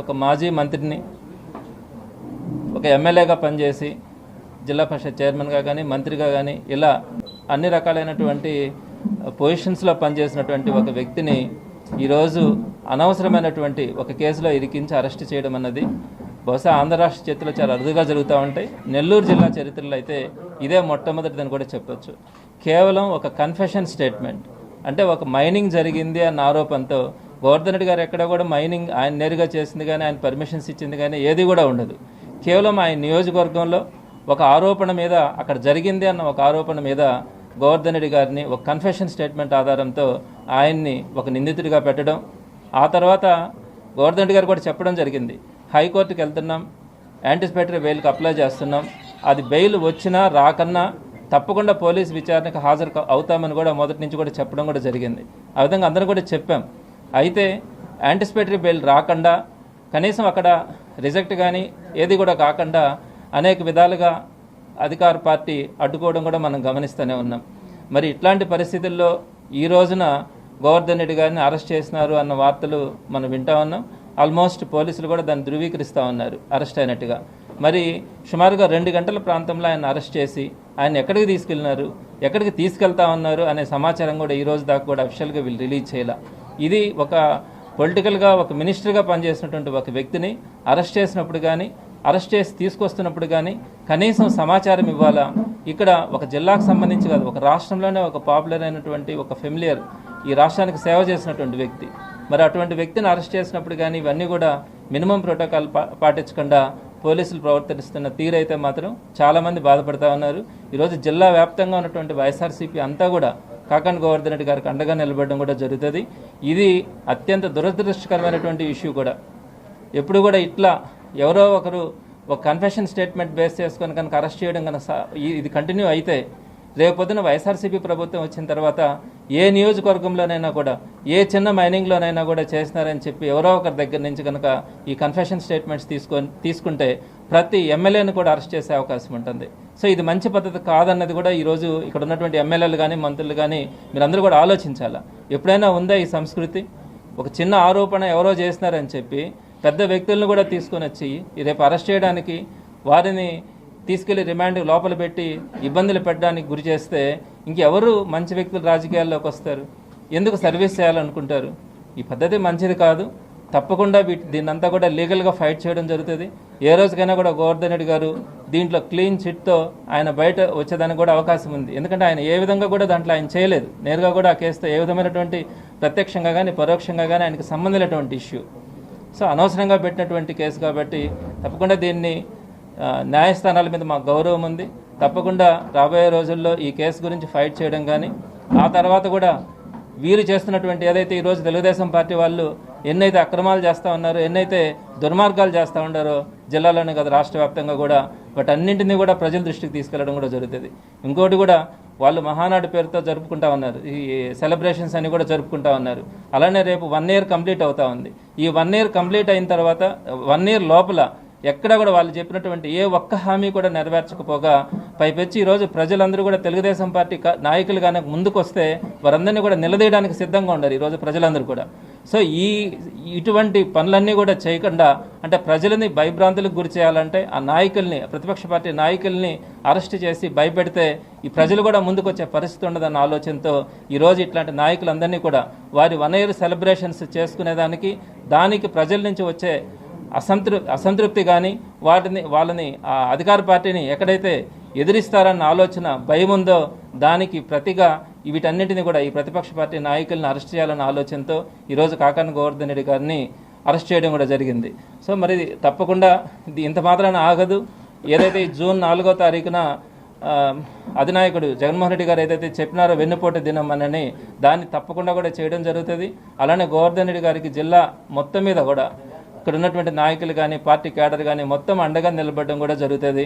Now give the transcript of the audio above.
ఒక మాజీ మంత్రిని ఒక ఎమ్మెల్యేగా పనిచేసి జిల్లా పరిషత్ చైర్మన్గా కానీ మంత్రిగా కానీ ఇలా అన్ని రకాలైనటువంటి పొజిషన్స్లో పనిచేసినటువంటి ఒక వ్యక్తిని ఈరోజు అనవసరమైనటువంటి ఒక కేసులో ఇరికించి అరెస్ట్ చేయడం అన్నది బహుశా ఆంధ్ర రాష్ట్ర చరిత్రలో చాలా అరుదుగా జరుగుతూ ఉంటాయి. నెల్లూరు జిల్లా చరిత్రలో అయితే ఇదే మొట్టమొదటిదని కూడా చెప్పొచ్చు. కేవలం ఒక కన్ఫెషన్ స్టేట్మెంట్ అంటే ఒక మైనింగ్ జరిగింది అన్న ఆరోపణతో గోవర్ధన్ రెడ్డి గారు ఎక్కడ కూడా మైనింగ్ ఆయన నేరుగా చేసింది కానీ ఆయన పర్మిషన్స్ ఇచ్చింది కానీ ఏది కూడా ఉండదు. కేవలం ఆయన నియోజకవర్గంలో ఒక ఆరోపణ మీద అక్కడ జరిగింది అన్న ఒక ఆరోపణ మీద గోవర్ధన్ రెడ్డి గారిని ఒక కన్ఫెషన్ స్టేట్మెంట్ ఆధారంతో ఆయన్ని ఒక నిందితుడిగా పెట్టడం ఆ తర్వాత గోవర్ధన్ రెడ్డి గారు కూడా చెప్పడం జరిగింది. హైకోర్టుకి వెళ్తున్నాం యాంటిసిపేటరీ బెయిల్కి అప్లై చేస్తున్నాం అది బెయిల్ వచ్చినా రాకన్నా తప్పకుండా పోలీస్ విచారణకు హాజరు అవుతామని కూడా మొదటి నుంచి కూడా చెప్పడం కూడా జరిగింది. ఆ విధంగా అందరం కూడా చెప్పాం. అయితే యాంటిసిపేటరీ బెయిల్ రాకుండా కనీసం అక్కడ రిజెక్ట్ కానీ ఏది కూడా కాకుండా అనేక విధాలుగా అధికార పార్టీ అడ్డుకోవడం కూడా మనం గమనిస్తూనే ఉన్నాం. మరి ఇట్లాంటి పరిస్థితుల్లో ఈ రోజున గోవర్ధన్ రెడ్డి గారిని అరెస్ట్ చేసినారు అన్న వార్తలు మనం వింటా ఉన్నాం. ఆల్మోస్ట్ పోలీసులు కూడా దాన్ని ధృవీకరిస్తూ ఉన్నారు అరెస్ట్ అయినట్టుగా. మరి సుమారుగా రెండు గంటల ప్రాంతంలో ఆయన అరెస్ట్ చేసి ఆయన ఎక్కడికి తీసుకెళ్ళినారు ఎక్కడికి తీసుకెళ్తా ఉన్నారు అనే సమాచారం కూడా ఈ రోజు దాకా కూడా అఫిషియల్గా వీళ్ళు రిలీజ్ చేయాలి. ఇది ఒక పొలిటికల్గా ఒక మినిస్టర్గా పనిచేసినటువంటి ఒక వ్యక్తిని అరెస్ట్ చేసినప్పుడు కానీ అరెస్ట్ చేసి తీసుకొస్తున్నప్పుడు కానీ కనీసం సమాచారం ఇవ్వాలా? ఇక్కడ ఒక జిల్లాకు సంబంధించి కాదు ఒక రాష్ట్రంలోనే ఒక పాపులర్ అయినటువంటి ఒక ఫెమిలియర్ ఈ రాష్ట్రానికి సేవ చేసినటువంటి వ్యక్తి. మరి అటువంటి వ్యక్తిని అరెస్ట్ చేసినప్పుడు కానీ ఇవన్నీ కూడా మినిమం ప్రోటోకాల్ పాటించకుండా పోలీసులు ప్రవర్తిస్తున్న తీరైతే మాత్రం చాలామంది బాధపడతా ఉన్నారు. ఈరోజు జిల్లా వ్యాప్తంగా ఉన్నటువంటి వైఎస్ఆర్సీపీ అంతా కూడా కాకండ్ గోవర్ధన్ రెడ్డి గారికి అండగా నిలబడడం కూడా జరుగుతుంది. ఇది అత్యంత దురదృష్టకరమైనటువంటి ఇష్యూ కూడా. ఎప్పుడు కూడా ఇట్లా ఎవరో ఒకరు ఒక కన్ఫెషన్ స్టేట్మెంట్ బేస్ చేసుకొని కనుక అరెస్ట్ చేయడం కనుక సా- ఇది కంటిన్యూ అయితే రేపు వైఎస్ఆర్సీపీ ప్రభుత్వం వచ్చిన తర్వాత ఏ నియోజకవర్గంలోనైనా కూడా ఏ చిన్న మైనింగ్లోనైనా కూడా చేసినారని చెప్పి ఎవరో ఒకరి దగ్గర నుంచి కనుక ఈ కన్ఫెషన్ స్టేట్మెంట్స్ తీసుకొని తీసుకుంటే ప్రతి ఎమ్మెల్యేను కూడా అరెస్ట్ చేసే అవకాశం ఉంటుంది. సో ఇది మంచి పద్ధతి కాదన్నది కూడా ఈరోజు ఇక్కడ ఉన్నటువంటి ఎమ్మెల్యేలు కానీ మంత్రులు కానీ మీరందరూ కూడా ఆలోచించాలా? ఎప్పుడైనా ఉందా ఈ సంస్కృతి? ఒక చిన్న ఆరోపణ ఎవరో చేసినారని చెప్పి పెద్ద వ్యక్తులను కూడా తీసుకొని వచ్చి రేపు అరెస్ట్ చేయడానికి వారిని తీసుకెళ్ళి రిమాండ్ లోపల పెట్టి ఇబ్బందులు పెట్టడానికి గురి చేస్తే ఇంకెవరు మంచి వ్యక్తులు రాజకీయాల్లోకి వస్తారు? ఎందుకు సర్వీస్ చేయాలనుకుంటారు? ఈ పద్ధతి మంచిది కాదు. తప్పకుండా వీటి దీన్నంతా కూడా లీగల్గా ఫైట్ చేయడం జరుగుతుంది. ఏ రోజుకైనా కూడా గోవర్ధన్ రెడ్డి గారు దీంట్లో క్లీన్ చిట్తో ఆయన బయట వచ్చేదానికి కూడా అవకాశం ఉంది. ఎందుకంటే ఆయన ఏ విధంగా కూడా దాంట్లో ఆయన చేయలేదు. నేరుగా కూడా ఆ కేసుతో ఏ విధమైనటువంటి ప్రత్యక్షంగా కానీ పరోక్షంగా కానీ ఆయనకు సంబంధించినటువంటి ఇష్యూ సో అనవసరంగా పెట్టినటువంటి కేసు కాబట్టి తప్పకుండా దీన్ని న్యాయస్థానాల మీద మాకు గౌరవం ఉంది. తప్పకుండా రాబోయే రోజుల్లో ఈ కేసు గురించి ఫైట్ చేయడం కానీ ఆ తర్వాత కూడా వీరు చేస్తున్నటువంటి ఏదైతే ఈరోజు తెలుగుదేశం పార్టీ వాళ్ళు ఎన్నైతే అక్రమాలు చేస్తూ ఉన్నారో ఎన్నైతే దుర్మార్గాలు చేస్తూ ఉన్నారో జిల్లాలోనే కదా రాష్ట్ర వ్యాప్తంగా కూడా వాటన్నింటినీ కూడా ప్రజల దృష్టికి తీసుకెళ్ళడం కూడా జరుగుతుంది. ఇంకోటి కూడా వాళ్ళు మహానాడు పేరుతో జరుపుకుంటా ఉన్నారు. ఈ సెలబ్రేషన్స్ అని కూడా జరుపుకుంటా ఉన్నారు. అలానే రేపు వన్ ఇయర్ కంప్లీట్ అవుతా ఉంది. ఈ వన్ ఇయర్ కంప్లీట్ అయిన తర్వాత వన్ ఇయర్ లోపల ఎక్కడ కూడా వాళ్ళు చెప్పినటువంటి ఏ ఒక్క హామీ కూడా నెరవేర్చకపోగా పైపెచ్చి ఈరోజు ప్రజలందరూ కూడా తెలుగుదేశం పార్టీ నాయకులు కనుక ముందుకు వస్తే వారందరినీ కూడా నిలదీయడానికి సిద్ధంగా ఉండరు ఈరోజు ప్రజలందరూ కూడా. సో ఈ ఇటువంటి పనులన్నీ కూడా చేయకుండా అంటే ప్రజలని భయభ్రాంతులకు గురి చేయాలంటే ఆ నాయకుల్ని ప్రతిపక్ష పార్టీ నాయకుల్ని అరెస్ట్ చేసి భయపెడితే ఈ ప్రజలు కూడా ముందుకు వచ్చే పరిస్థితి ఉండదన్న ఆలోచనతో ఈరోజు ఇట్లాంటి నాయకులందరినీ కూడా వారి వన్ ఇయర్ సెలబ్రేషన్స్ చేసుకునేదానికి దానికి ప్రజల నుంచి వచ్చే అసంతృ అసంతృప్తి కానీ వాటిని వాళ్ళని ఆ అధికార పార్టీని ఎక్కడైతే ఎదిరిస్తారన్న ఆలోచన భయం ఉందో దానికి ప్రతిగా వీటన్నిటిని కూడా ఈ ప్రతిపక్ష పార్టీ నాయకులను అరెస్ట్ చేయాలన్న ఆలోచనతో ఈరోజు కాకాని గోవర్ధన్ రెడ్డి గారిని అరెస్ట్ చేయడం కూడా జరిగింది. సో మరి తప్పకుండా ఇది ఇంత మాత్రాన ఆగదు. ఏదైతే జూన్ నాలుగో తారీఖున అధినాయకుడు జగన్మోహన్ రెడ్డి గారు ఏదైతే చెప్పినారో వెన్నుపోటు దినం అనని దాన్ని తప్పకుండా కూడా చేయడం జరుగుతుంది. అలానే గోవర్ధన్ రెడ్డి గారికి జిల్లా మొత్తం మీద కూడా ఇక్కడ ఉన్నటువంటి నాయకులు కానీ పార్టీ క్యాడర్ కానీ మొత్తం అండగా నిలబడడం కూడా జరుగుతుంది.